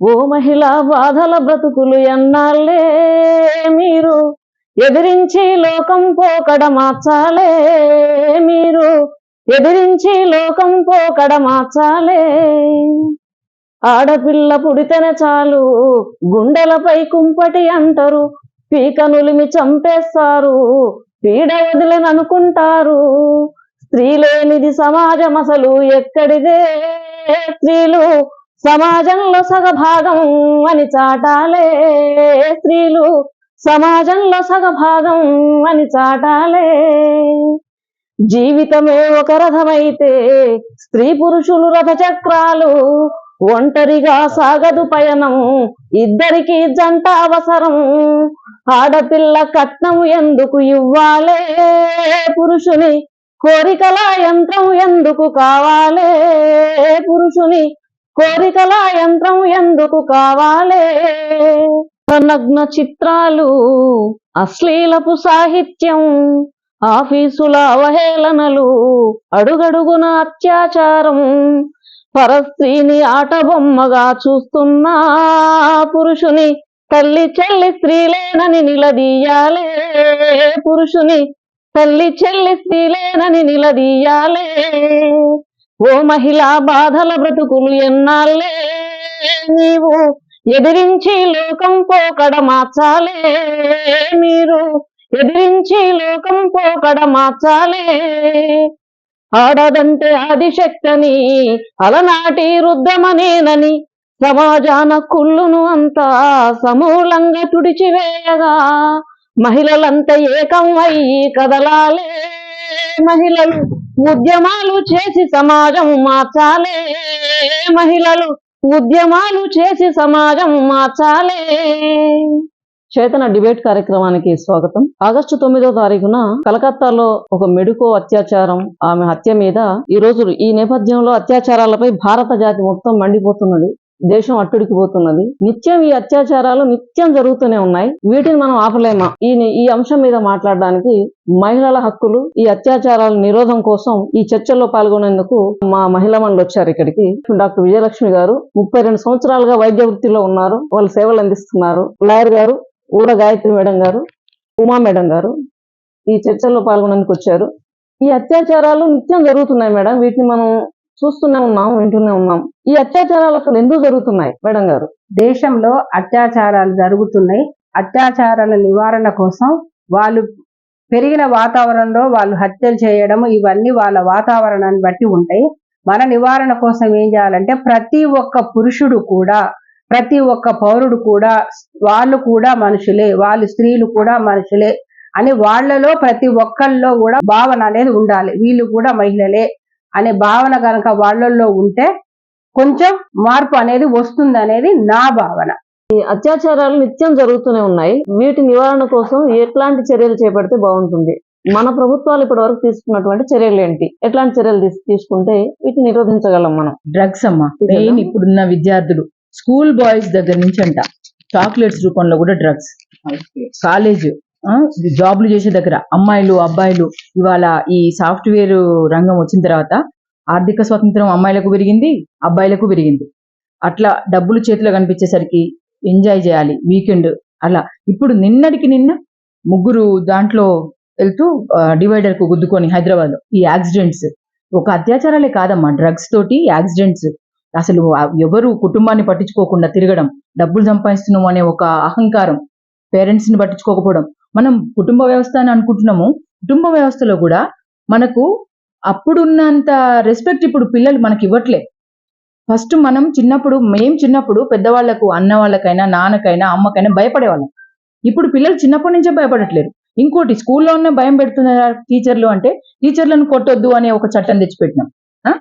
ఓ మహిళా బాధల బ్రతుకులు ఎన్నాళ్ళే మీరు? ఎదిరించి లోకం పోకడ మార్చాలే మీరు? ఎదిరించి లోకం పోకడ మార్చాలే? ఆడపిల్ల పుడితేనే చాలు గుండెలపై కుంపటి అంటారు పీక నులిమి చంపేస్తారు పీడ వదిలేననుకుంటారు. స్త్రీ లేనిది సమాజం అసలు ఎక్కడిదే? స్త్రీలు సమాజంలో సగభాగం అని చాటాలే స్త్రీలు. సమాజంలో సగభాగం అని చాటాలే. జీవితమే ఒక రథమైతే స్త్రీ పురుషులు రథచక్రాలు ఒంటరిగా సాగదు పయనం ఇద్దరికి జంట అవసరం. ఆడపిల్ల కట్నం ఎందుకు ఇవ్వాలే పురుషుని? కోరికల యంత్రం ఎందుకు కావాలే పురుషుని? కోరికల యంత్రం ఎందుకు కావాలే? నగ్న చిత్రాలు అశ్లీలపు సాహిత్యం ఆఫీసుల అవహేళనలు అడుగడుగున అత్యాచారం పరస్త్రీని ఆటబొమ్మగా చూస్తున్నా పురుషుని తల్లి చెల్లి స్త్రీలేనని నిలదీయాలే. పురుషుని తల్లి చెల్లి స్త్రీలేనని నిలదీయాలే. ఓ మహిళా బాధల బ్రతుకులు ఎన్నాళ్ళే? నీవు ఎదిరించి లోకం పోకడ మార్చాలే. మీరు ఎదిరించి లోకం పోకడ మార్చాలే. ఆడదంటే ఆదిశక్తని అలనాటి రుద్రమనేనని సమాజాన కుళ్ళును అంతా సమూలంగా తుడిచివేయగా. మహిళలంతా ఏకం అయ్యి కదలాలే మహిళలు. ఉద్యమాలు చేసి సమాజం మార్చాలే మహిళలు. ఉద్యమాలు చేసి సమాజం మార్చాలే. చేతన డిబేట్ కార్యక్రమానికి స్వాగతం. ఆగస్టు తొమ్మిదో తారీఖున కలకత్తాలో ఒక మెడుకో అత్యాచారం ఆమె హత్య మీద ఈ రోజు ఈ నేపథ్యంలో అత్యాచారాలపై భారత జాతి మొత్తం మండిపోతున్నది. దేశం అట్టుడికి పోతున్నది. నిత్యం ఈ అత్యాచారాలు నిత్యం జరుగుతూనే ఉన్నాయి. వీటిని మనం ఆపలేమా? ఈ ఈ అంశం మీద మాట్లాడడానికి మహిళల హక్కులు ఈ అత్యాచారాల నిరోధం కోసం ఈ చర్చల్లో పాల్గొనేందుకు మా మహిళా మండలి వచ్చారు ఇక్కడికి. డాక్టర్ విజయలక్ష్మి గారు ముప్పై రెండు సంవత్సరాలుగా వైద్య వృత్తిలో ఉన్నారు. వాళ్ళు సేవలు అందిస్తున్నారు. లాయర్ గారు ఊర గాయత్రి మేడం గారు ఉమా మేడం గారు ఈ చర్చల్లో పాల్గొనేందుకు వచ్చారు. ఈ అత్యాచారాలు నిత్యం జరుగుతున్నాయి మేడం. వీటిని మనం చూస్తూనే ఉన్నాం వింటూనే ఉన్నాం. ఈ అత్యాచారాలు అసలు ఎందుకు జరుగుతున్నాయి మేడం గారు? దేశంలో అత్యాచారాలు జరుగుతున్నాయి. అత్యాచారాల నివారణ కోసం వాళ్ళు పెరిగిన వాతావరణంలో వాళ్ళు హత్యలు చేయడం ఇవన్నీ వాళ్ళ వాతావరణాన్ని బట్టి ఉంటాయి. మన నివారణ కోసం ఏం చేయాలంటే ప్రతి ఒక్క పురుషుడు కూడా ప్రతి ఒక్క పౌరుడు కూడా వాళ్ళు కూడా మనుషులే వాళ్ళు స్త్రీలు కూడా మనుషులే అని వాళ్ళలో ప్రతి ఒక్కళ్ళలో కూడా భావన అనేది ఉండాలి. వీళ్ళు కూడా మహిళలే అనే భావన కనుక వాళ్ళల్లో ఉంటే కొంచెం మార్పు అనేది వస్తుంది అనేది నా భావన. ఈ అత్యాచారాలు నిత్యం జరుగుతూనే ఉన్నాయి. వీటి నివారణ కోసం ఎట్లాంటి చర్యలు చేపడితే బాగుంటుంది? మన ప్రభుత్వాలు ఇప్పటి వరకు తీసుకున్నటువంటి చర్యలు ఏంటి? ఎట్లాంటి చర్యలు తీసు- తీసుకుంటే వీటిని నిరోధించగలం మనం? డ్రగ్స్ అమ్మా? మెయిన్ ఇప్పుడున్న విద్యార్థులు. స్కూల్ బాయ్స్ దగ్గర నుంచి అంట చాక్లెట్స్ రూపంలో కూడా డ్రగ్స్. కాలేజ్. జాబ్లు చేసే దగ్గర అమ్మాయిలు అబ్బాయిలు ఇవాళ ఈ సాఫ్ట్వేర్ రంగం వచ్చిన తర్వాత ఆర్థిక స్వాతంత్రం అమ్మాయిలకు పెరిగింది అబ్బాయిలకు పెరిగింది. అట్లా డబ్బులు చేతిలో కనిపించేసరికి ఎంజాయ్ చేయాలి వీకెండ్ అలా. ఇప్పుడు నిన్నటికి నిన్న ముగ్గురు దాంట్లో వెళ్తూ డివైడర్కు గుద్దుకొని హైదరాబాద్ ఈ యాక్సిడెంట్స్. ఒక అత్యాచారాలే కాదమ్మా డ్రగ్స్ తోటి యాక్సిడెంట్స్. అసలు ఎవరు కుటుంబాన్ని పట్టించుకోకుండా తిరగడం డబ్బులు సంపాదిస్తున్నాం అనే ఒక అహంకారం పేరెంట్స్ని పట్టించుకోకపోవడం మనం కుటుంబ వ్యవస్థ అని అనుకుంటున్నాము. కుటుంబ వ్యవస్థలో కూడా మనకు అప్పుడున్నంత రెస్పెక్ట్ ఇప్పుడు పిల్లలు మనకి ఇవ్వట్లే. ఫస్ట్ మనం చిన్నప్పుడు మేం చిన్నప్పుడు పెద్దవాళ్ళకు అన్న వాళ్ళకైనా నాన్నకైనా అమ్మకైనా భయపడేవాళ్ళం. ఇప్పుడు పిల్లలు చిన్నప్పటి నుంచే భయపడట్లేరు. ఇంకోటి స్కూల్లో ఉన్న భయం పెడుతున్నారు టీచర్లు అంటే టీచర్లను కొట్టొద్దు అనే ఒక చట్టం తెచ్చిపెట్టినాం. ఆ?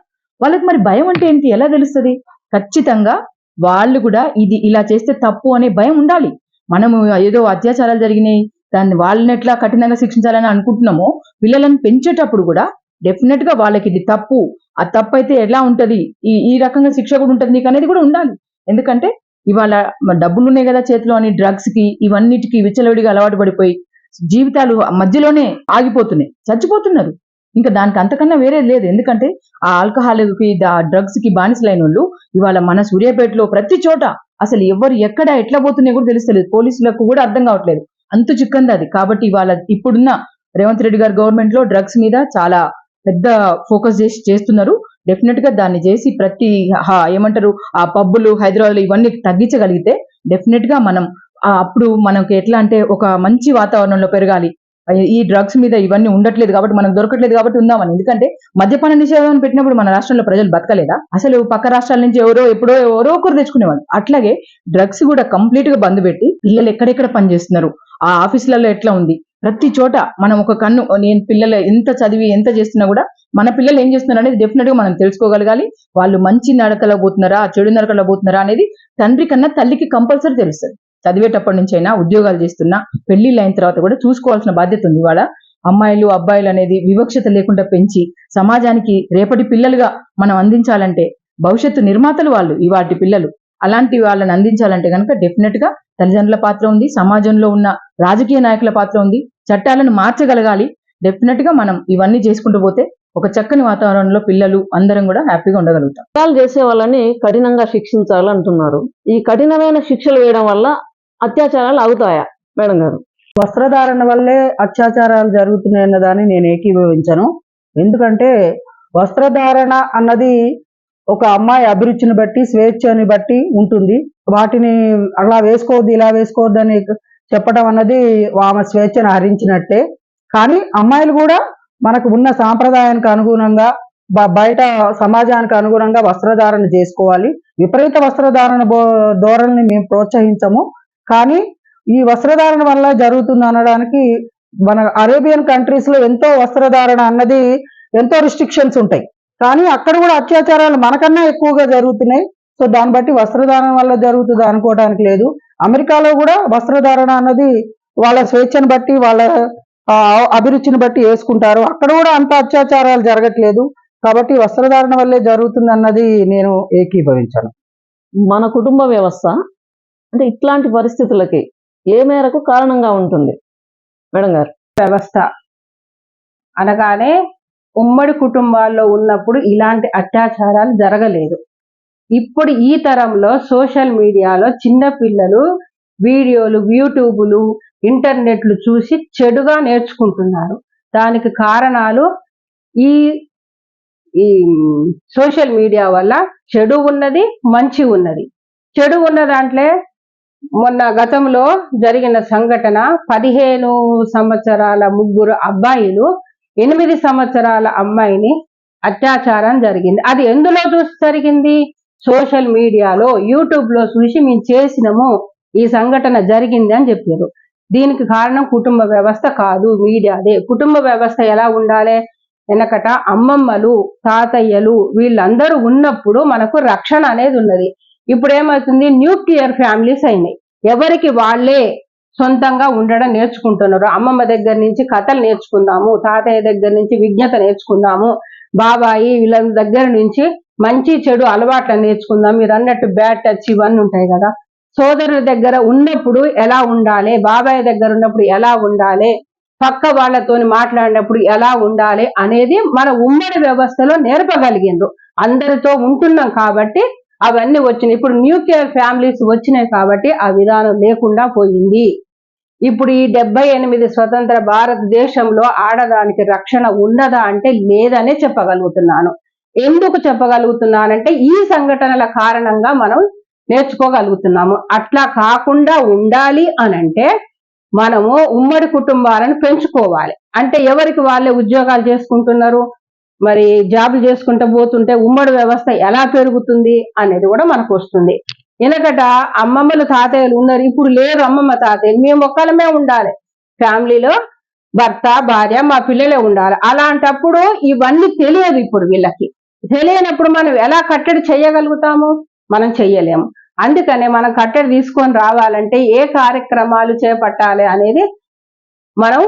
వాళ్ళకి మరి భయం అంటే ఏంటి? ఎలా తెలుస్తుంది? ఖచ్చితంగా వాళ్ళు కూడా ఇది ఇలా చేస్తే తప్పు అనే భయం ఉండాలి. మనము ఏదో అత్యాచారాలు జరిగినాయి దాన్ని వాళ్ళని ఎట్లా కఠినంగా శిక్షించాలని అనుకుంటున్నామో పిల్లలను పెంచేటప్పుడు కూడా డెఫినెట్గా వాళ్ళకి ఇది తప్పు. ఆ తప్పు అయితే ఎలా ఉంటది? ఈ ఈ రకంగా శిక్ష కూడా ఉంటది నీకు అనేది కూడా ఉండాలి. ఎందుకంటే ఇవాళ డబ్బులు ఉన్నాయి కదా చేతిలో అని డ్రగ్స్కి ఇవన్నిటికి విచ్చలవిడిగా అలవాటు పడిపోయి జీవితాలు మధ్యలోనే ఆగిపోతున్నాయి. చచ్చిపోతున్నారు. ఇంకా దానికి అంతకన్నా వేరే లేదు. ఎందుకంటే ఆ ఆల్కహాల్కి డ్రగ్స్కి బానిసలైన వాళ్ళు ఇవాళ మన సూర్యాపేటలో ప్రతి చోట అసలు ఎవరు ఎక్కడ ఎట్లా పోతున్నాయో కూడా తెలుస్తలేదు. పోలీసులకు కూడా అర్థం కావట్లేదు. అంతు చిక్కంది అది. కాబట్టి ఇవాళ ఇప్పుడున్న రేవంత్ రెడ్డి గారు గవర్నమెంట్లో డ్రగ్స్ మీద చాలా పెద్ద ఫోకస్ చేసి చేస్తున్నారు. డెఫినెట్గా దాన్ని చేసి ప్రతి హా- ఏమంటారు ఆ పబ్బులు హైదరాబాద్ ఇవన్నీ తగ్గించగలిగితే డెఫినెట్గా మనం అప్పుడు మనకి ఎట్లా అంటే ఒక మంచి వాతావరణంలో పెరగాలి. ఈ డ్రగ్స్ మీద ఇవన్నీ ఉండట్లేదు కాబట్టి మనకు దొరకట్లేదు కాబట్టి ఉందామని. ఎందుకంటే మద్యపాన నిషేధం పెట్టినప్పుడు మన రాష్ట్రంలో ప్రజలు బతకలేదా? అసలు పక్క రాష్ట్రాల నుంచి ఎవరో ఎప్పుడో ఎవరో ఒకరు తెచ్చుకునేవాళ్ళు. అట్లాగే డ్రగ్స్ కూడా కంప్లీట్గా బంద్ పెట్టి పిల్లలు ఎక్కడెక్కడ పనిచేస్తున్నారు ఆ ఆఫీసులలో ఎట్లా ఉంది? ప్రతి చోట మనం ఒక కన్ను నేను పిల్లలు ఎంత చదివి ఎంత చేస్తున్నా కూడా మన పిల్లలు ఏం చేస్తున్నారు అనేది డెఫినెట్గా మనం తెలుసుకోగలగాలి. వాళ్ళు మంచి నడకలో పోతున్నారా? చెడు నడకలో పోతున్నారా అనేది తండ్రి కన్నా తల్లికి కంపల్సరీ తెలుస్తుంది. చదివేటప్పటి నుంచి అయినా ఉద్యోగాలు చేస్తున్నా పెళ్ళిళ్ళు అయిన తర్వాత కూడా చూసుకోవాల్సిన బాధ్యత ఉంది ఇవాళ. అమ్మాయిలు అబ్బాయిలు అనేది వివక్షత లేకుండా పెంచి సమాజానికి రేపటి పిల్లలుగా మనం అందించాలంటే భవిష్యత్తు నిర్మాతలు వాళ్ళు ఇవాటి పిల్లలు. అలాంటి వాళ్ళని అందించాలంటే కనుక డెఫినెట్గా తల్లిదండ్రుల పాత్ర ఉంది సమాజంలో ఉన్న రాజకీయ నాయకుల పాత్ర ఉంది. చట్టాలను మార్చగలగాలి. డెఫినెట్గా మనం ఇవన్నీ చేసుకుంటూ పోతే ఒక చక్కని వాతావరణంలో పిల్లలు అందరం కూడా హ్యాపీగా ఉండగలుగుతాం. చట్టాలు చేసే వాళ్ళని కఠినంగా శిక్షించాలంటున్నారు. ఈ కఠినమైన శిక్షలు వేయడం వల్ల అత్యాచారాలు అవుతాయా? మేడం గారు. వస్త్రధారణ వల్లే అత్యాచారాలు జరుగుతున్నాయన్న దాన్ని నేను ఏకీభవించను. ఎందుకంటే వస్త్రధారణ అన్నది ఒక అమ్మాయి అభిరుచిని బట్టి స్వేచ్ఛని బట్టి ఉంటుంది. వాటిని అలా వేసుకోవద్దు ఇలా వేసుకోవద్దు అని చెప్పడం అన్నది ఆమె స్వేచ్ఛను హరించినట్టే. కానీ అమ్మాయిలు కూడా మనకు ఉన్న సాంప్రదాయానికి అనుగుణంగా బయట సమాజానికి అనుగుణంగా వస్త్రధారణ చేసుకోవాలి. విపరీత వస్త్రధారణ ధోరణిని మేము ప్రోత్సహించము. కానీ ఈ వస్త్రధారణ వల్ల జరుగుతుంది అనడానికి మన అరేబియన్ కంట్రీస్లో ఎంతో వస్త్రధారణ అన్నది ఎంతో రిస్ట్రిక్షన్స్ ఉంటాయి. కానీ అక్కడ కూడా అత్యాచారాలు మనకన్నా ఎక్కువగా జరుగుతున్నాయి. సో దాన్ని బట్టి వస్త్రధారణ వల్ల జరుగుతుంది అనుకోవడానికి లేదు. అమెరికాలో కూడా వస్త్రధారణ అన్నది వాళ్ళ స్వేచ్ఛను బట్టి వాళ్ళ అభిరుచిని బట్టి వేసుకుంటారు. అక్కడ కూడా అంత అత్యాచారాలు జరగట్లేదు. కాబట్టి వస్త్రధారణ వల్లే జరుగుతుంది అన్నది నేను ఏకీభవించాను. మన కుటుంబ వ్యవస్థ అంటే ఇట్లాంటి పరిస్థితులకి ఏ మేరకు కారణంగా ఉంటుంది? మేడం గారు. వ్యవస్థ. అనగానే ఉమ్మడి కుటుంబాల్లో ఉన్నప్పుడు ఇలాంటి అత్యాచారాలు జరగలేదు. ఇప్పుడు ఈ తరంలో సోషల్ మీడియాలో చిన్నపిల్లలు వీడియోలు యూట్యూబులు ఇంటర్నెట్లు చూసి చెడుగా నేర్చుకుంటున్నారు. దానికి కారణాలు ఈ ఈ సోషల్ మీడియా వల్ల చెడు ఉన్నది మంచి ఉన్నది. చెడు ఉన్న దాంట్లో మొన్న గతంలో జరిగిన సంఘటన పదిహేను సంవత్సరాల ముగ్గురు అబ్బాయిలు ఎనిమిది సంవత్సరాల అమ్మాయిని అత్యాచారం జరిగింది. అది ఎందులో చూసి జరిగింది? సోషల్ మీడియాలో యూట్యూబ్లో చూసి మేము చేసినము ఈ సంఘటన జరిగింది అని చెప్పారు. దీనికి కారణం కుటుంబ వ్యవస్థ కాదు మీడియాదే. కుటుంబ వ్యవస్థ ఎలా ఉండాలి? వెనకట అమ్మమ్మలు తాతయ్యలు వీళ్ళందరూ ఉన్నప్పుడు మనకు రక్షణ అనేది ఉన్నది. ఇప్పుడు ఏమవుతుంది న్యూక్లియర్ ఫ్యామిలీస్ అయినాయి. ఎవరికి వాళ్ళే సొంతంగా ఉండడం నేర్చుకుంటున్నారు. అమ్మమ్మ దగ్గర నుంచి కథలు నేర్చుకుందాము తాతయ్య దగ్గర నుంచి విజ్ఞత నేర్చుకుందాము బాబాయి వీళ్ళ దగ్గర నుంచి మంచి చెడు అలవాట్లు నేర్చుకుందాం మీరు అన్నట్టు బ్యాట్ టచ్ ఇవన్నీ ఉంటాయి కదా. సోదరుల దగ్గర ఉన్నప్పుడు ఎలా ఉండాలి? బాబాయ్ దగ్గర ఉన్నప్పుడు ఎలా ఉండాలి? పక్క వాళ్ళతోని మాట్లాడినప్పుడు ఎలా ఉండాలి అనేది మన ఉమ్మడి వ్యవస్థలో నేర్పగలిగిండ్రు. అందరితో ఉంటున్నాం కాబట్టి అవన్నీ వచ్చినాయి. ఇప్పుడు న్యూక్లియర్ ఫ్యామిలీస్ వచ్చినాయి కాబట్టి ఆ విధానం లేకుండా పోయింది. ఇప్పుడు ఈ డెబ్బై ఎనిమిది స్వతంత్ర భారతదేశంలో ఆడదానికి రక్షణ ఉన్నదా అంటే లేదనే చెప్పగలుగుతున్నాను. ఎందుకు చెప్పగలుగుతున్నానంటే ఈ సంఘటనల కారణంగా మనం నేర్చుకోగలుగుతున్నాము. అట్లా కాకుండా ఉండాలి అనంటే మనము ఉమ్మడి కుటుంబాలను పెంచుకోవాలి. అంటే ఎవరికి వాళ్ళే ఉద్యోగాలు చేసుకుంటున్నారు? మరి జాబులు చేసుకుంటూ పోతుంటే ఉమ్మడి వ్యవస్థ ఎలా పెరుగుతుంది అనేది కూడా మనకు వస్తుంది. వెనకట అమ్మమ్మలు తాతయ్యలు ఉన్నారు. ఇప్పుడు లేరు అమ్మమ్మ తాతయ్యలు. మేము ఒక్కలమే ఉండాలి. ఫ్యామిలీలో భర్త భార్య మా పిల్లలే ఉండాలి. అలాంటప్పుడు ఇవన్నీ తెలియదు ఇప్పుడు వీళ్ళకి. తెలియనప్పుడు మనం ఎలా కట్టడి చేయగలుగుతాము? మనం చెయ్యలేము. అందుకనే మనం కట్టడి తీసుకొని రావాలంటే ఏ కార్యక్రమాలు చేపట్టాలి అనేది మనం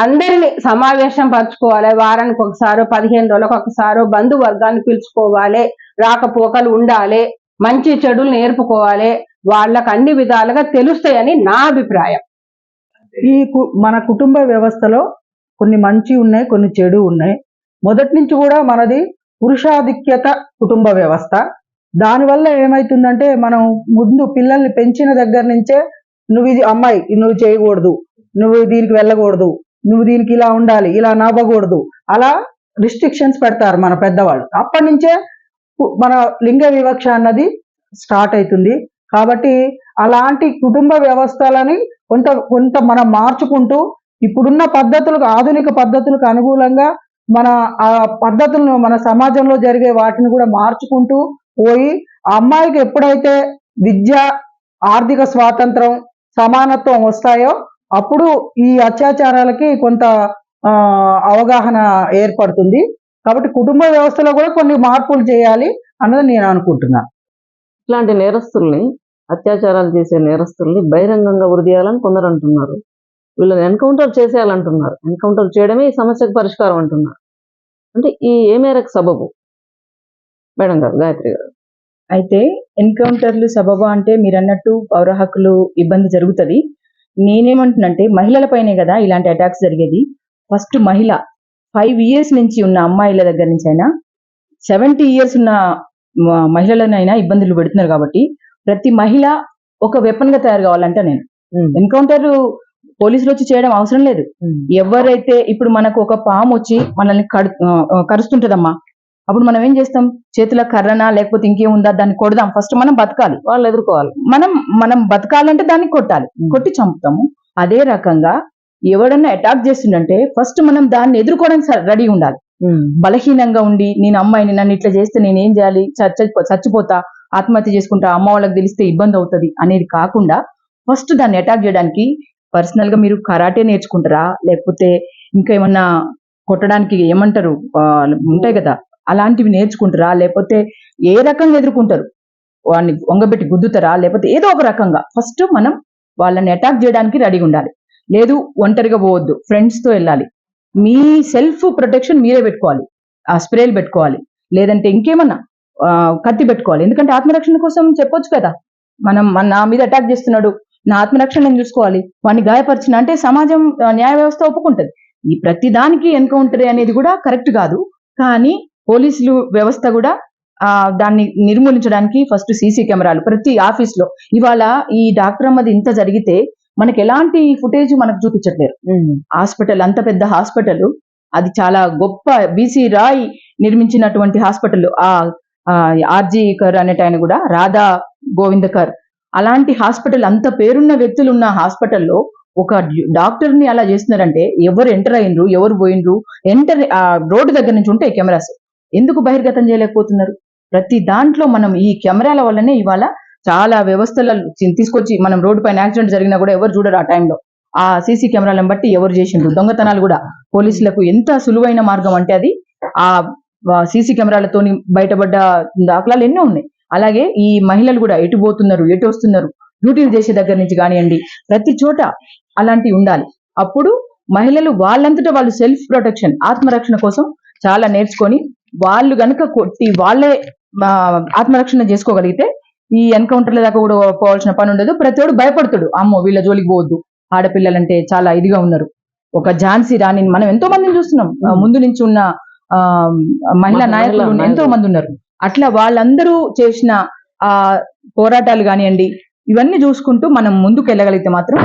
అందరిని సమావేశం పరచుకోవాలి. వారానికి ఒకసారి పదిహేను రోజులకు ఒకసారి బంధువర్గాన్ని పిలుచుకోవాలి. రాకపోకలు ఉండాలి. మంచి చెడులు నేర్పుకోవాలి. వాళ్ళకు అన్ని విధాలుగా తెలుస్తాయని నా అభిప్రాయం. ఈ కు- మన కుటుంబ వ్యవస్థలో కొన్ని మంచి ఉన్నాయి కొన్ని చెడు ఉన్నాయి. మొదటి నుంచి కూడా మనది పురుషాధిక్యత కుటుంబ వ్యవస్థ. దానివల్ల ఏమవుతుందంటే మనం ముందు పిల్లల్ని పెంచిన దగ్గర నుంచే నువ్వు ఇది అమ్మాయి నువ్వు చేయకూడదు. నువ్వు దీనికి వెళ్ళకూడదు. నువ్వు దీనికి ఇలా ఉండాలి ఇలా నవ్వకూడదు. అలా రిస్ట్రిక్షన్స్ పెడతారు మన పెద్దవాళ్ళు. అప్పటి నుంచే మన లింగ వివక్ష అన్నది స్టార్ట్ అవుతుంది కాబట్టి అలాంటి కుటుంబ వ్యవస్థలని కొంత కొంత మనం మార్చుకుంటూ ఇప్పుడున్న పద్ధతులకు ఆధునిక పద్ధతులకు అనుకూలంగా మన ఆ పద్ధతులను మన సమాజంలో జరిగే వాటిని కూడా మార్చుకుంటూ పోయి ఆ అమ్మాయికి ఎప్పుడైతే విద్య ఆర్థిక స్వాతంత్రం సమానత్వం వస్తాయో అప్పుడు ఈ అత్యాచారాలకి కొంత అవగాహన ఏర్పడుతుంది. కాబట్టి కుటుంబ వ్యవస్థలో కూడా కొన్ని మార్పులు చేయాలి అన్నది నేను అనుకుంటున్నాను ఇట్లాంటి నేరస్తుల్ని అత్యాచారాలు చేసే నేరస్తుల్ని బహిరంగంగా ఉరిదీయాలని కొందరు అంటున్నారు. వీళ్ళని ఎన్కౌంటర్ చేసేయాలంటున్నారు. ఎన్కౌంటర్ చేయడమే ఈ సమస్యకు పరిష్కారం అంటున్నారు. అంటే ఈ ఏ మేరకు సబబు? మేడం గారు గాయత్రి గారు. అయితే ఎన్కౌంటర్లు సబబా అంటే మీరు అన్నట్టు పౌర హక్కులు ఇబ్బంది జరుగుతుంది. నేనేమంటున్నంటే మహిళలపైనే కదా ఇలాంటి అటాక్స్ జరిగేది. ఫస్ట్ మహిళ ఫైవ్ ఇయర్స్ నుంచి ఉన్న అమ్మాయిల దగ్గర నుంచి అయినా సెవెంటీ ఇయర్స్ ఉన్న మహిళలనైనా ఇబ్బందులు పెడుతున్నారు కాబట్టి ప్రతి మహిళ ఒక వెపన్గా తయారు కావాలంట నేను. ఎన్కౌంటర్ పోలీసులు వచ్చి చేయడం అవసరం లేదు. ఎవరైతే ఇప్పుడు మనకు ఒక పాము వచ్చి మనల్ని కడు కరుస్తుంటదమ్మా అప్పుడు మనం ఏం చేస్తాం? చేతుల కర్రనా లేకపోతే ఇంకేముందా? దాన్ని కొడదాం. ఫస్ట్ మనం బతకాలి. వాళ్ళు ఎదుర్కోవాలి. మనం మనం బతకాలంటే దాన్ని కొట్టాలి. కొట్టి చంపుతాము. అదే రకంగా ఎవడన్నా అటాక్ చేస్తుందంటే ఫస్ట్ మనం దాన్ని ఎదుర్కోవడానికి రెడీ ఉండాలి. బలహీనంగా ఉండి నేను అమ్మాయిని నన్ను ఇట్లా చేస్తే నేను ఏం చేయాలి చచ్చ- చచ్చిపోతా ఆత్మహత్య చేసుకుంటా అమ్మ వాళ్ళకి తెలిస్తే ఇబ్బంది అవుతుంది అనేది కాకుండా ఫస్ట్ దాన్ని అటాక్ చేయడానికి పర్సనల్గా మీరు కరాటే నేర్చుకుంటారా? లేకపోతే ఇంకా ఏమన్నా కొట్టడానికి ఏమంటారు? ఉంటాయి కదా. అలాంటివి నేర్చుకుంటారా? లేకపోతే ఏ రకంగా ఎదుర్కొంటారు? వాడిని వంగబెట్టి గుద్దుతారా? లేకపోతే ఏదో ఒక రకంగా. ఫస్ట్ మనం వాళ్ళని అటాక్ చేయడానికి రెడీగా ఉండాలి. లేదు ఒంటరిగా పోవద్దు. ఫ్రెండ్స్తో వెళ్ళాలి. మీ సెల్ఫ్ ప్రొటెక్షన్ మీరే పెట్టుకోవాలి. ఆ స్ప్రేలు పెట్టుకోవాలి. లేదంటే ఇంకేమన్నా కత్తి పెట్టుకోవాలి. ఎందుకంటే ఆత్మరక్షణ కోసం చెప్పొచ్చు కదా. మనం మన నా మీద అటాక్ చేస్తున్నాడు. నా ఆత్మరక్షణ నేను చూసుకోవాలి. వాడిని గాయపరిచిన అంటే సమాజం న్యాయ వ్యవస్థ ఒప్పుకుంటుంది. ఈ ప్రతి దానికి ఎన్కౌంటర్ అనేది కూడా కరెక్ట్ కాదు. కానీ పోలీసులు వ్యవస్థ కూడా ఆ దాన్ని నిర్మూలించడానికి ఫస్ట్ సీసీ కెమెరాలు ప్రతి ఆఫీస్లో. ఇవాళ ఈ డాక్టర్ అమ్మది ఇంత జరిగితే మనకి ఎలాంటి ఫుటేజ్ మనకు చూపించట్లేరు. హాస్పిటల్ అంత పెద్ద హాస్పిటల్ అది చాలా గొప్ప బీసీ రాయ్ నిర్మించినటువంటి హాస్పిటల్. ఆ ఆర్జీ కర్ అనేట ఆయన కూడా రాధా గోవిందకర్ అలాంటి హాస్పిటల్ అంత పేరున్న వ్యక్తులు ఉన్న హాస్పిటల్లో ఒక డాక్టర్ని అలా చేస్తున్నారంటే ఎవరు ఎంటర్ అయ్యిండ్రు ఎవరు పోయిండ్రు ఎంటర్ ఆ రోడ్డు దగ్గర నుంచి ఉంటాయి కెమెరాస్. ఎందుకు బహిర్గతం చేయలేకపోతున్నారు? ప్రతి దాంట్లో మనం ఈ కెమెరాల వల్లనే ఇవాళ చాలా వ్యవస్థల తీసుకొచ్చి మనం రోడ్డు పైన యాక్సిడెంట్ జరిగినా కూడా ఎవరు చూడరు ఆ టైంలో. ఆ సీసీ కెమెరాలను బట్టి ఎవరు చేసిండ్రు? దొంగతనాలు కూడా. పోలీసులకు ఎంత సులువైన మార్గం అంటే అది ఆ సీసీ కెమెరాలతోని బయటపడ్డ దాఖలాలు ఎన్నో ఉన్నాయి. అలాగే ఈ మహిళలు కూడా ఎటు పోతున్నారు? ఎటు వస్తున్నారు? డ్యూటీలు చేసే దగ్గర నుంచి కానివ్వండి ప్రతి చోట అలాంటివి ఉండాలి. అప్పుడు మహిళలు వాళ్ళంతటా వాళ్ళు సెల్ఫ్ ప్రొటెక్షన్ ఆత్మరక్షణ కోసం చాలా నేర్చుకొని వాళ్ళు గనుక కొట్టి వాళ్ళే ఆత్మరక్షణ చేసుకోగలిగితే ఈ ఎన్కౌంటర్ల దాకా కూడా పోవాల్సిన పని ఉండదు. ప్రతివాడు భయపడతాడు. అమ్మో వీళ్ళ జోలికి పోవద్దు. ఆడపిల్లలంటే చాలా ఇదిగా ఉన్నారు. ఒక ఝాన్సీ రాణి మనం ఎంతో మందిని చూస్తున్నాం. ముందు నుంచి ఉన్న ఆ మహిళా నాయకులు. ఎంతో మంది ఉన్నారు. అట్లా వాళ్ళందరూ చేసిన ఆ పోరాటాలు కానివ్వండి ఇవన్నీ చూసుకుంటూ మనం ముందుకు వెళ్ళగలిగితే మాత్రం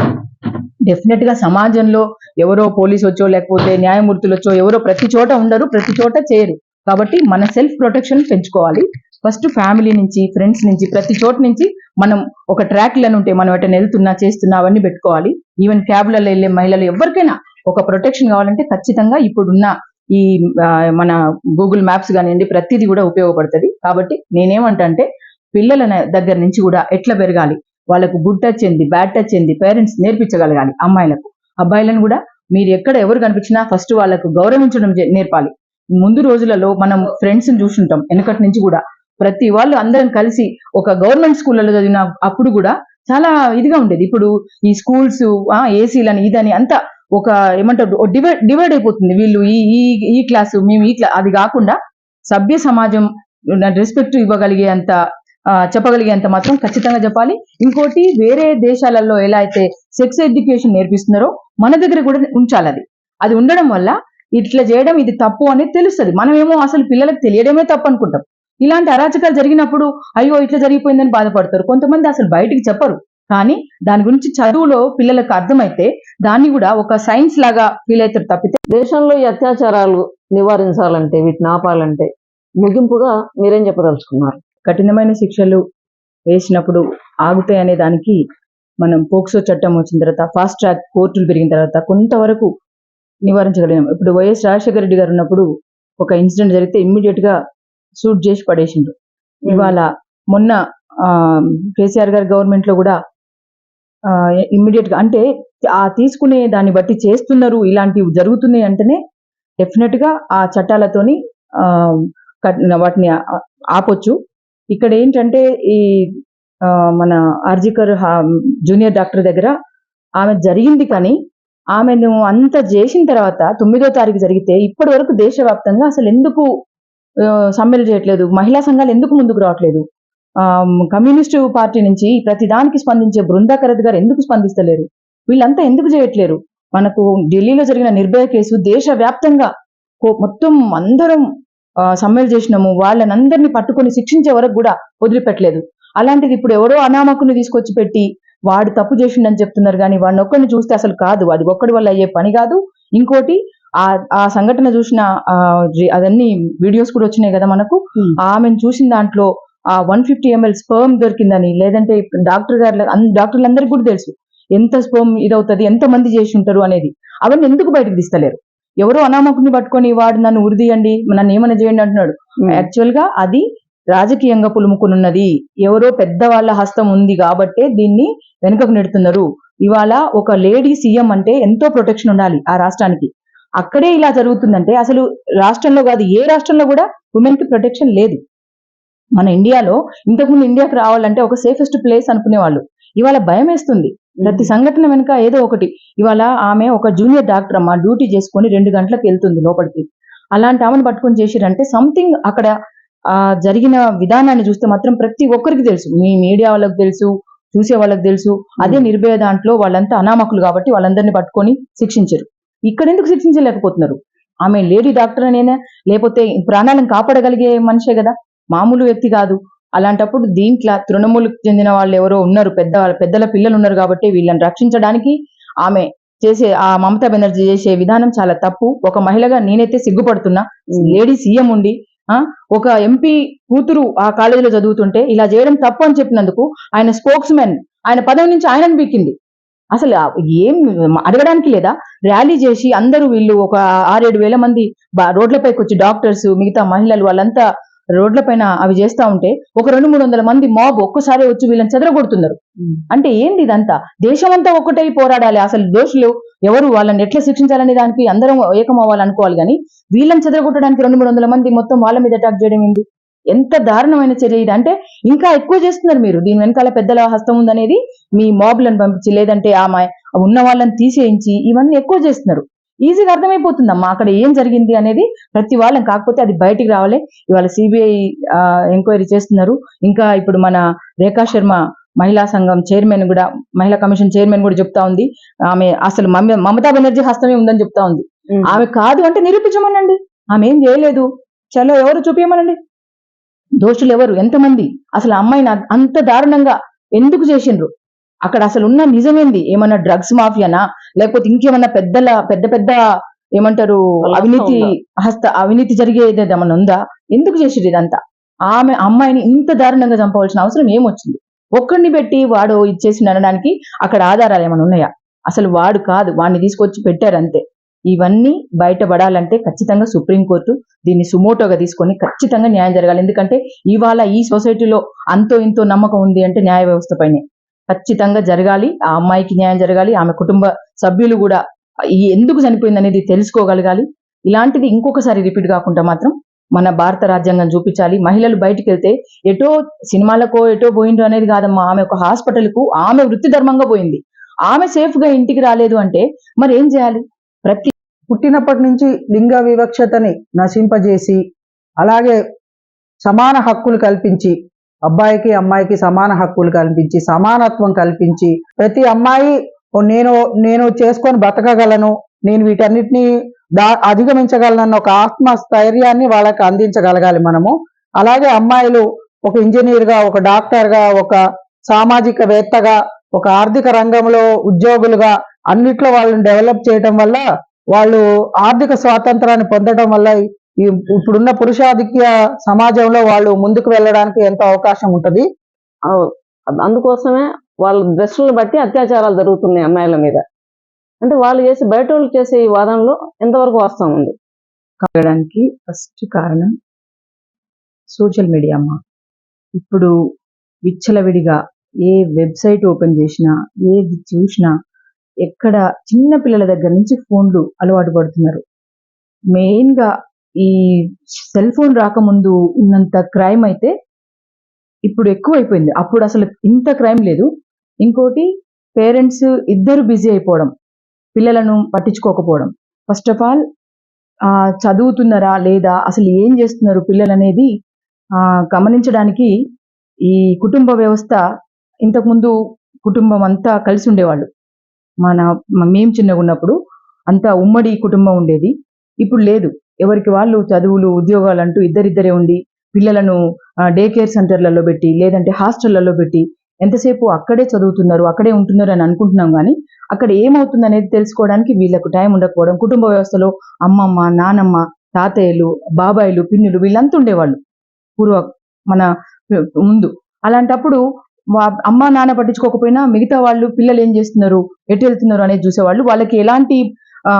డెఫినెట్గా సమాజంలో ఎవరో పోలీసు వచ్చో లేకపోతే న్యాయమూర్తులు వచ్చో ఎవరో ప్రతి చోట ఉండరు ప్రతి చోట చేయరు. కాబట్టి మన సెల్ఫ్ ప్రొటెక్షన్ పెంచుకోవాలి. ఫస్ట్ ఫ్యామిలీ నుంచి ఫ్రెండ్స్ నుంచి ప్రతి చోట నుంచి మనం ఒక ట్రాక్లను ఉంటే మనం ఎటైనా వెళ్తున్నా చేస్తున్నా అవన్నీ పెట్టుకోవాలి. ఈవెన్ క్యాబ్లలో వెళ్ళే మహిళలు ఎవరికైనా ఒక ప్రొటెక్షన్ కావాలంటే ఖచ్చితంగా ఇప్పుడున్న ఈ మన గూగుల్ మ్యాప్స్ కానివ్వండి ప్రతిదీ కూడా ఉపయోగపడుతుంది. కాబట్టి నేనేమంటా అంటే పిల్లల దగ్గర నుంచి కూడా ఎట్లా పెరగాలి? వాళ్ళకు గుడ్ టచ్ ఏంది బ్యాడ్ టచ్ ఏంది పేరెంట్స్ నేర్పించగలగాలి అమ్మాయిలకు. అబ్బాయిలను కూడా మీరు ఎక్కడ ఎవరు కనిపించినా ఫస్ట్ వాళ్ళకు గౌరవించడం జే- నేర్పాలి. ముందు రోజులలో మనం ఫ్రెండ్స్ చూసుంటాం వెనకటి నుంచి కూడా. ప్రతి వాళ్ళు అందరం కలిసి ఒక గవర్నమెంట్ స్కూళ్ళలో చదివిన అప్పుడు కూడా చాలా ఇదిగా ఉండేది. ఇప్పుడు ఈ స్కూల్స్ ఏసీలని ఇదని అంతా ఒక ఏమంటారు డివైడ్ డివైడ్ అయిపోతుంది. వీళ్ళు ఈ ఈ ఈ క్లాసు మేము ఈ క్లా అది కాకుండా సభ్య సమాజం రెస్పెక్ట్ ఇవ్వగలిగే అంత చెప్పగలిగేంత మాత్రం ఖచ్చితంగా చెప్పాలి. ఇంకోటి వేరే దేశాలలో ఎలా అయితే సెక్స్ ఎడ్యుకేషన్ నేర్పిస్తున్నారో మన దగ్గర కూడా ఉంచాలి అది. అది ఉండడం వల్ల ఇట్లా చేయడం ఇది తప్పు అనేది తెలుస్తుంది. మనమేమో అసలు పిల్లలకు తెలియడమే తప్పు అనుకుంటాం ఇలాంటి అరాచకాలు జరిగినప్పుడు అయ్యో ఇట్లా జరిగిపోయిందని బాధపడతారు. కొంతమంది అసలు బయటికి చెప్పరు. కానీ దాని గురించి చదువులో పిల్లలకు అర్థమైతే దాన్ని కూడా ఒక సైన్స్ లాగా ఫీల్ అవుతారు తప్పితే దేశంలో ఈ అత్యాచారాలు నివారించాలంటే వీటిని ఆపాలంటే ముగింపుగా మీరేం చెప్పదలుచుకున్నారు? కఠినమైన శిక్షలు వేసినప్పుడు ఆగుతాయి అనే దానికి మనం పోక్సో చట్టం వచ్చిన తర్వాత ఫాస్ట్ ట్రాక్ కోర్టులు పెరిగిన తర్వాత కొంతవరకు నివారించగలిగాం. ఇప్పుడు వైఎస్ రాజశేఖర రెడ్డి గారు ఉన్నప్పుడు ఒక ఇన్సిడెంట్ జరిగితే ఇమ్మీడియట్గా షూట్ చేసి పడేసిండ్రు. ఇవాళ మొన్న కేసీఆర్ గారి గవర్నమెంట్లో కూడా ఇమ్మీడియట్గా అంటే ఆ తీసుకునే దాన్ని బట్టి చేస్తున్నారు ఇలాంటివి జరుగుతున్నాయి అంటేనే డెఫినెట్గా ఆ చట్టాలతోని వాటిని ఆపొచ్చు. ఇక్కడ ఏంటంటే ఈ మన ఆర్జికర్ జూనియర్ డాక్టర్ దగ్గర ఆమె జరిగింది కానీ ఆమెను అంత చేసిన తర్వాత తొమ్మిదో తారీఖు జరిగితే ఇప్పటి వరకు దేశవ్యాప్తంగా అసలు ఎందుకు సమ్మెలు చేయట్లేదు? మహిళా సంఘాలు ఎందుకు ముందుకు రావట్లేదు? ఆ, కమ్యూనిస్టు పార్టీ నుంచి ప్రతిదానికి స్పందించే బృందాకరత్ గారు ఎందుకు స్పందిస్తలేరు? వీళ్ళంతా ఎందుకు చేయట్లేరు? మనకు ఢిల్లీలో జరిగిన నిర్భయ కేసు దేశవ్యాప్తంగా మొత్తం అందరం ఆ, సమ్మెలు చేసినాము. వాళ్ళని అందరినీ పట్టుకొని శిక్షించే వరకు కూడా వదిలిపెట్టలేదు. అలాంటిది ఇప్పుడు ఎవరో అనామకుని తీసుకొచ్చి పెట్టి వాడు తప్పు చేసిండని చెప్తున్నారు కానీ వాడిని ఒక్కడిని చూస్తే అసలు కాదు. అది ఒక్కడి వల్ల అయ్యే పని కాదు. ఇంకోటి ఆ ఆ సంఘటన చూసిన అదన్నీ వీడియోస్ కూడా వచ్చినాయి కదా మనకు. ఆమెను చూసిన దాంట్లో ఆ వన్ ఫిఫ్టీ ఎంఎల్ స్పర్మ్ దొరికిందని లేదంటే డాక్టర్ గారు డాక్టర్లందరికీ కూడా తెలుసు. ఎంత స్పర్మ్ ఇదవుతుంది ఎంత మంది చేసి ఉంటారు అనేది. అవన్నీ ఎందుకు బయటకు తీస్తలేరు? ఎవరో అనామకుని పట్టుకొని వాడు నన్ను ఉరిదీయండి నన్ను ఏమైనా చేయండి అంటున్నాడు. యాక్చువల్గా అది రాజకీయంగా పులుముకునున్నది. ఎవరో పెద్దవాళ్ళ హస్తం ఉంది కాబట్టే దీన్ని వెనుకకు నెడుతున్నారు. ఇవాళ ఒక లేడీ సీఎం అంటే ఎంతో ప్రొటెక్షన్ ఉండాలి ఆ రాష్ట్రానికి. అక్కడే ఇలా జరుగుతుందంటే అసలు రాష్ట్రంలో కాదు ఏ రాష్ట్రంలో కూడా ఉమెన్కి ప్రొటెక్షన్ లేదు. మన ఇండియాలో ఇంతకుముందు ఇండియాకి రావాలంటే ఒక సేఫెస్ట్ ప్లేస్ అనుకునేవాళ్ళు. ఇవాళ భయం వేస్తుంది. ప్రతి సంఘటన వెనుక ఏదో ఒకటి. ఇవాళ ఆమె ఒక జూనియర్ డాక్టర్ అమ్మ డ్యూటీ చేసుకొని రెండు గంటలకు వెళ్తుంది లోపలికి. అలాంటి ఆమెను పట్టుకొని చేసిరంటే సంథింగ్ అక్కడ ఆ జరిగిన విధానాన్ని చూస్తే మాత్రం ప్రతి ఒక్కరికి తెలుసు. మీ మీడియా వాళ్ళకి తెలుసు చూసే వాళ్ళకి తెలుసు. అదే నిర్భయ దాంట్లో వాళ్ళంతా అనామకులు కాబట్టి వాళ్ళందరినీ పట్టుకొని శిక్షించరు. ఇక్కడ ఎందుకు శిక్షించలేకపోతున్నారు? ఆమె లేడీ డాక్టర్ అనేనా? లేకపోతే ప్రాణాలను కాపాడగలిగే మనిషే కదా? మామూలు వ్యక్తి కాదు. అలాంటప్పుడు దీంట్లో తృణమూలకు చెందిన వాళ్ళు ఎవరో ఉన్నారు. పెద్ద పెద్దల పిల్లలు ఉన్నారు కాబట్టి వీళ్ళని రక్షించడానికి ఆమె చేసే ఆ మమతా బెనర్జీ చేసే విధానం చాలా తప్పు. ఒక మహిళగా నేనైతే సిగ్గుపడుతున్నా. లేడీ సీఎం ఉండి ఒక ఎంపీ కూతురు ఆ కాలేజీలో చదువుతుంటే ఇలా చేయడం తప్పు అని చెప్పినందుకు ఆయన స్పోక్స్ మెన్ ఆయన పదవి నుంచి ఆయనను బీకింది అసలు ఏం అడగడానికి లేదా? ర్యాలీ చేసి అందరూ వీళ్ళు ఒక ఆరేడు వేల మంది రోడ్లపైకి వచ్చి డాక్టర్స్ మిగతా మహిళలు వాళ్ళంతా రోడ్లపైన అవి చేస్తా ఉంటే ఒక రెండు మూడు వందల మంది మాబ్ ఒక్కసారి వచ్చి వీళ్ళని చెదరగొడుతున్నారు. అంటే ఏంది ఇదంతా? దేశమంతా ఒక్కటై పోరాడాలి. అసలు దోషులు ఎవరు వాళ్ళని ఎట్లా శిక్షించాలనే దానికి అందరం ఏకం అవ్వాలనుకోవాలి కానీ వీళ్ళని చెదరగొట్టడానికి రెండు మూడు వందల మంది మొత్తం వాళ్ళ మీద అటాక్ చేయడం ఏంటి ఎంత దారుణమైన చర్య ఇది. అంటే ఇంకా ఎక్కువ చేస్తున్నారు మీరు. దీని వెనకాల పెద్దల హస్తం ఉందనేది మీ మాబ్లను పంపించి లేదంటే ఆమె ఉన్న వాళ్ళని తీసేయించి ఇవన్నీ ఎక్కువ చేస్తున్నారు. ఈజీగా అర్థమైపోతుందమ్మా అక్కడ ఏం జరిగింది అనేది ప్రతి వాళ్ళం. కాకపోతే అది బయటికి రావాలి. ఇవాళ సిబిఐ ఎంక్వైరీ చేస్తున్నారు. ఇంకా ఇప్పుడు మన రేఖా శర్మ మహిళా సంఘం చైర్మన్ కూడా మహిళా కమిషన్ చైర్మన్ కూడా చెప్తా ఉంది. ఆమె అసలు మమ- మమతా బెనర్జీ హస్తమే ఉందని చెప్తా ఉంది. ఆమె కాదు అంటే నిరూపించమనండి. ఆమె ఏం చేయలేదు. చలో ఎవరు చూపించమనండి దోషులు ఎవరు? ఎంతమంది? అసలు అమ్మాయిని అంత దారుణంగా ఎందుకు చేసిండ్రు? అక్కడ అసలు ఉన్న నిజమేంది? ఏమన్నా డ్రగ్స్ మాఫియానా? లేకపోతే ఇంకేమన్నా పెద్దల పెద్ద పెద్ద ఏమంటారు అవినీతి? హస్త అవినీతి జరిగేది ఏమన్నా ఉందా? ఎందుకు చేసిరు ఇదంతా? ఆమె అమ్మాయిని ఇంత దారుణంగా చంపవలసిన అవసరం ఏమొచ్చింది? ఒక్కడిని పెట్టి వాడు ఇచ్చేసి అనడానికి అక్కడ ఆధారాలు ఏమైనా ఉన్నాయా? అసలు వాడు కాదు వాడిని తీసుకొచ్చి పెట్టారు అంతే ఇవన్నీ బయటపడాలంటే ఖచ్చితంగా సుప్రీంకోర్టు దీన్ని సుమోటోగా తీసుకొని ఖచ్చితంగా న్యాయం జరగాలి. ఎందుకంటే ఇవాళ ఈ సొసైటీలో అంతో ఇంతో నమ్మకం ఉంది అంటే న్యాయ వ్యవస్థ పైనే. ఖచ్చితంగా జరగాలి ఆ అమ్మాయికి న్యాయం జరగాలి ఆమె కుటుంబ సభ్యులు కూడా ఎందుకు చనిపోయింది అనేది తెలుసుకోగలగాలి. ఇలాంటిది ఇంకొకసారి రిపీట్ కాకుండా మాత్రం మన భారత రాజ్యాంగం చూపించాలి. మహిళలు బయటికి వెళ్తే ఎటో సినిమాలకో ఎటో పోయిండ్రు అనేది కాదమ్మా. ఆమె ఒక హాస్పిటల్కు ఆమె వృత్తి ధర్మంగా పోయింది. ఆమె సేఫ్గా ఇంటికి రాలేదు అంటే మరి ఏం చేయాలి? ప్రతి పుట్టినప్పటి నుంచి లింగ వివక్షతని నశింపజేసి అలాగే సమాన హక్కులు కల్పించి అబ్బాయికి అమ్మాయికి సమాన హక్కులు కల్పించి సమానత్వం కల్పించి ప్రతి అమ్మాయి నేను నేను చేసుకొని బతకగలను నేను వీటన్నిటిని దా అధిగమించగలనన్న ఒక ఆత్మస్థైర్యాన్ని వాళ్ళకి అందించగలగాలి మనము. అలాగే అమ్మాయిలు ఒక ఇంజనీర్గా ఒక డాక్టర్గా ఒక సామాజికవేత్తగా ఒక ఆర్థిక రంగంలో ఉద్యోగులుగా అన్నిట్లో వాళ్ళని డెవలప్ చేయటం వల్ల వాళ్ళు ఆర్థిక స్వాతంత్రాన్ని పొందడం వల్ల ఈ ఇప్పుడున్న పురుషాధిక్య సమాజంలో వాళ్ళు ముందుకు వెళ్ళడానికి ఎంతో అవకాశం ఉంటుంది. అందుకోసమే వాళ్ళ డ్రెస్సులను బట్టి అత్యాచారాలు జరుగుతున్నాయి అమ్మాయిల మీద. అంటే వాళ్ళు చేసి బయట వాళ్ళు చేసే ఈ వాదనలో ఎంతవరకు వాస్తవం ఉంది? కాగడానికి ఫస్ట్ కారణం సోషల్ మీడియా అమ్మ. ఇప్పుడు విచ్చలవిడిగా ఏ వెబ్సైట్ ఓపెన్ చేసినా ఏది చూసినా ఎక్కడ చిన్న పిల్లల దగ్గర నుంచి ఫోన్లు అలవాటు పడుతున్నారు. మెయిన్గా ఈ సెల్ ఫోన్ రాకముందు ఉన్నంత క్రైమ్ అయితే ఇప్పుడు ఎక్కువైపోయింది. అప్పుడు అసలు ఇంత క్రైమ్ లేదు. ఇంకోటి పేరెంట్స్ ఇద్దరు బిజీ అయిపోవడం. పిల్లలను పట్టించుకోకపోవడం. ఫస్ట్ ఆఫ్ ఆల్ చదువుతున్నారా లేదా అసలు ఏం చేస్తున్నారు పిల్లలు అనేది గమనించడానికి ఈ కుటుంబ వ్యవస్థ ఇంతకుముందు కుటుంబం అంతా కలిసి ఉండేవాళ్ళు. మన మేము చిన్నగా ఉన్నప్పుడు అంతా ఉమ్మడి కుటుంబం ఉండేది. ఇప్పుడు లేదు. ఎవరికి వాళ్ళు చదువులు ఉద్యోగాలు అంటూ ఇద్దరిద్దరే ఉండి పిల్లలను డే కేర్ సెంటర్లలో పెట్టి లేదంటే హాస్టళ్ళలో పెట్టి ఎంతసేపు అక్కడే చదువుతున్నారు అక్కడే ఉంటున్నారు అని అనుకుంటున్నాం కానీ అక్కడ ఏమవుతుంది అనేది తెలుసుకోవడానికి వీళ్ళకు టైం ఉండకపోవడం కుటుంబ వ్యవస్థలో అమ్మమ్మ నానమ్మ తాతయ్యలు బాబాయిలు పిన్నులు వీళ్ళంతా ఉండేవాళ్ళు. పూర్వ మన ముందు. అలాంటప్పుడు అమ్మ నాన్న పట్టించుకోకపోయినా మిగతా వాళ్ళు పిల్లలు ఏం చేస్తున్నారు ఎటు వెళ్తున్నారు అనేది చూసేవాళ్ళు. వాళ్ళకి ఎలాంటి ఆ,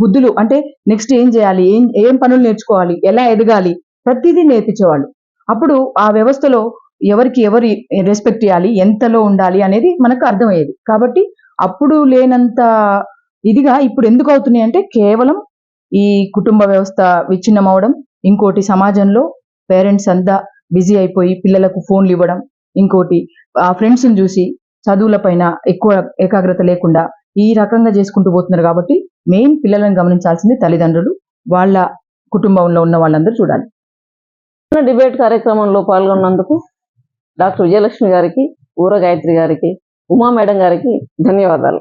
బుద్ధులు అంటే నెక్స్ట్ ఏం చేయాలి ఏం ఏం పనులు నేర్చుకోవాలి ఎలా ఎదగాలి ప్రతిదీ నేర్పించేవాళ్ళు. అప్పుడు ఆ వ్యవస్థలో ఎవరికి ఎవరి రెస్పెక్ట్ ఇవ్వాలి ఎంతలో ఉండాలి అనేది మనకు అర్థమయ్యేది. కాబట్టి అప్పుడు లేనంత ఇదిగా ఇప్పుడు ఎందుకు అవుతున్నాయి అంటే కేవలం ఈ కుటుంబ వ్యవస్థ విచ్ఛిన్నం అవడం ఇంకోటి సమాజంలో పేరెంట్స్ అంతా బిజీ అయిపోయి పిల్లలకు ఫోన్లు ఇవ్వడం ఇంకోటి ఆ ఫ్రెండ్స్ చూసి చదువుల పైన ఎక్కువ ఏకాగ్రత లేకుండా ఈ రకంగా చేసుకుంటూ పోతున్నారు కాబట్టి మెయిన్ పిల్లలను గమనించాల్సింది తల్లిదండ్రులు వాళ్ళ కుటుంబంలో ఉన్న వాళ్ళందరూ చూడాలి. డిబేట్ కార్యక్రమంలో పాల్గొన్నందుకు డాక్టర్ విజయలక్ష్మి గారికి ఊర గాయత్రి గారికి ఉమా మేడం గారికి ధన్యవాదాలు.